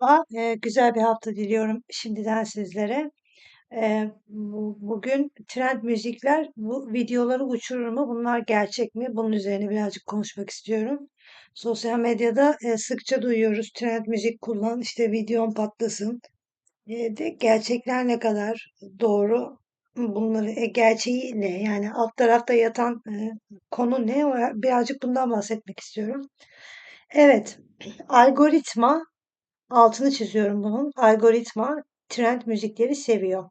Merhaba, eee, güzel bir hafta diliyorum şimdiden sizlere. Eee, bu- bugün trend müzikler bu videoları uçurur mu? Bunlar gerçek mi? Bunun üzerine birazcık konuşmak istiyorum. Sosyal medyada eee, sıkça duyuyoruz trend müzik kullan, işte videon patlasın. Eee, de gerçekler ne kadar doğru? Bunları e, gerçeği ne? Yani alt tarafta yatan eee, konu ne? Birazcık bundan bahsetmek istiyorum. Evet, algoritma Altını çiziyorum bunun. Algoritma trend müzikleri seviyor.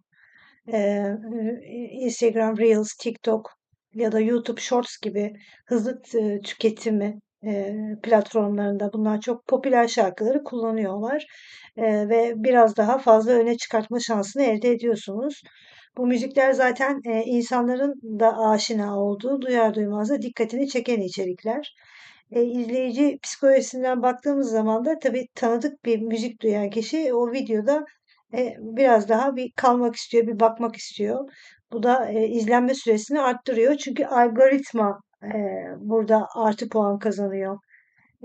Ee, Instagram Reels, TikTok ya da YouTube Shorts gibi hızlı e, tüketimi e, platformlarında bunlar çok popüler şarkıları kullanıyorlar E, ve biraz daha fazla öne çıkartma şansını elde ediyorsunuz. Bu müzikler zaten e, insanların da aşina olduğu, duyar duymaz da dikkatini çeken içerikler. E, izleyici psikolojisinden baktığımız zaman da tabii tanıdık bir müzik duyan kişi o videoda e, biraz daha bir kalmak istiyor, bir bakmak istiyor. Bu da e, izlenme süresini arttırıyor. Çünkü algoritma e, burada artı puan kazanıyor.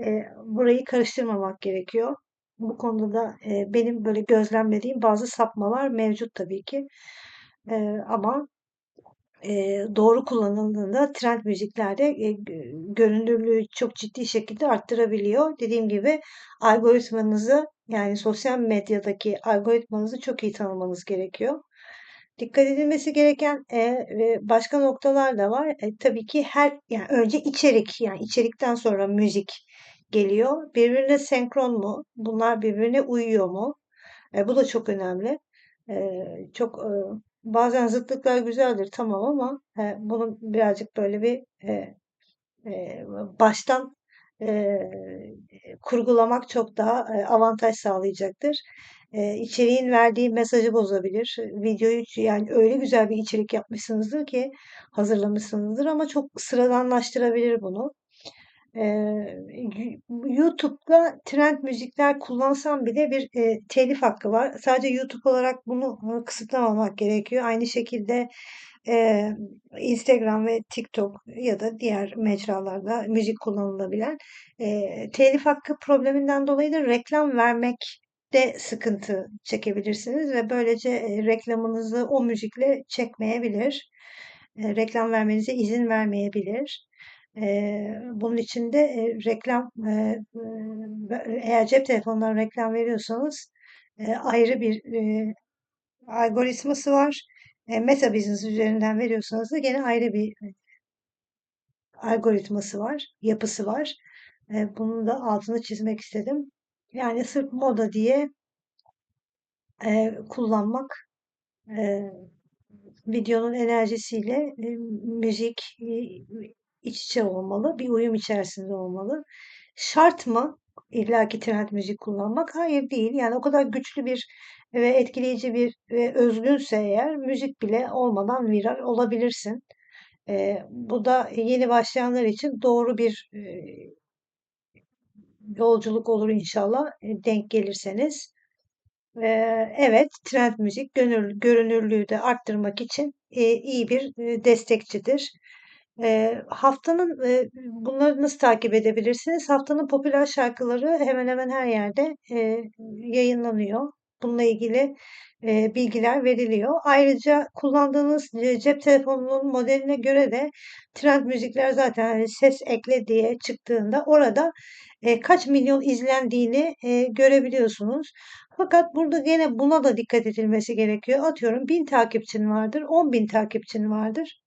E, burayı karıştırmamak gerekiyor. Bu konuda da e, benim böyle gözlemlediğim bazı sapmalar mevcut tabii ki. E, ama Doğru kullanıldığında trend müzikler de e, gö- görünürlüğü çok ciddi şekilde arttırabiliyor. Dediğim gibi algoritmanızı yani sosyal medyadaki algoritmanızı çok iyi tanımanız gerekiyor. Dikkat edilmesi gereken e, başka noktalar da var. E, tabii ki her yani önce içerik yani içerikten sonra müzik geliyor. Birbirine senkron mu? Bunlar birbirine uyuyor mu? E, bu da çok önemli. E, çok e, bazen zıtlıklar güzeldir tamam ama e, bunu birazcık böyle bir e, e, baştan e, kurgulamak çok daha e, avantaj sağlayacaktır. E, içeriğin verdiği mesajı bozabilir. Videoyu yani öyle güzel bir içerik yapmışsınızdır ki hazırlamışsınızdır ama çok sıradanlaştırabilir bunu. Eee, YouTube'da trend müzikler kullansam bile bir e, telif hakkı var. Sadece YouTube olarak bunu e, kısıtlamamak gerekiyor. Aynı şekilde e, Instagram ve TikTok ya da diğer mecralarda müzik kullanılabilen e, telif hakkı probleminden dolayı da reklam vermek de sıkıntı çekebilirsiniz ve böylece e, reklamınızı o müzikle çekmeyebilir. E, reklam vermenize izin vermeyebilir. Bunun için de e, reklam e, e, eğer cep telefonundan reklam veriyorsanız ayrı bir algoritması var. Meta Business üzerinden veriyorsanız da gene ayrı bir algoritması var, yapısı var. Bunun da altını çizmek istedim. Yani sırf moda diye e, kullanmak e, videonun enerjisiyle e, müzik e, iç içe olmalı, bir uyum içerisinde olmalı. Şart mı illaki trend müzik kullanmak? Hayır değil. Yani o kadar güçlü bir ve etkileyici bir ve özgünse eğer müzik bile olmadan viral olabilirsin. E, bu da yeni başlayanlar için doğru bir e, yolculuk olur inşallah e, denk gelirseniz. Eee, evet, trend müzik gönül, görünürlüğü de arttırmak için e, iyi bir e, destekçidir. Eee, haftanın e, bunları nasıl takip edebilirsiniz? Haftanın popüler şarkıları hemen hemen her yerde e, yayınlanıyor. Bununla ilgili e, bilgiler veriliyor. Ayrıca kullandığınız cep telefonunun modeline göre de trend müzikler zaten hani ses ekle diye çıktığında orada e, kaç milyon izlendiğini e, görebiliyorsunuz. Fakat burada gene buna da dikkat edilmesi gerekiyor. Atıyorum 1000 takipçin vardır, 10.000 takipçin vardır.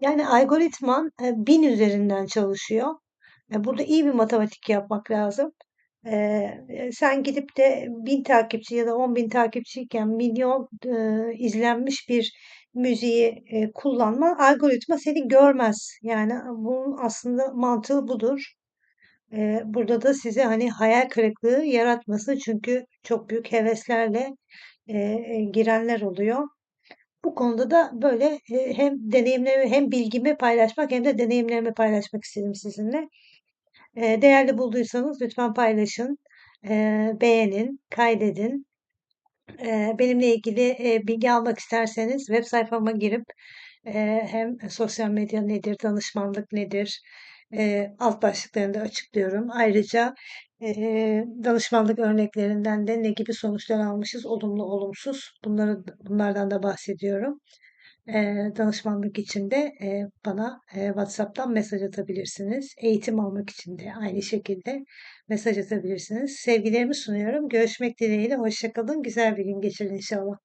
Yani algoritman e, 1000 üzerinden çalışıyor. E, burada iyi bir matematik yapmak lazım. E, e, sen gidip de 1000 takipçi ya da 10.000 takipçiyken milyon izlenmiş bir müziği e, kullanma algoritma seni görmez. Yani bunun aslında mantığı budur. Eee, burada da size hani hayal kırıklığı yaratması çünkü çok büyük heveslerle eee, girenler oluyor. Bu konuda da böyle e, hem deneyimlerimi hem bilgimi paylaşmak hem de deneyimlerimi paylaşmak istedim sizinle. Eee, değerli bulduysanız lütfen paylaşın, eee, beğenin, kaydedin. Benimle ilgili e, bilgi almak isterseniz web sayfama girip e, hem sosyal medya nedir, danışmanlık nedir, e, alt başlıklarında açıklıyorum. Ayrıca Eee, danışmanlık örneklerinden de ne gibi sonuçlar almışız, olumlu, olumsuz. Bunları bunlardan da bahsediyorum. Eee, danışmanlık için de eee, bana eee, WhatsApp'tan mesaj atabilirsiniz. Eğitim almak için de aynı şekilde mesaj atabilirsiniz. Sevgilerimi sunuyorum. Görüşmek dileğiyle. Hoşça kalın. Güzel bir gün geçirin inşallah.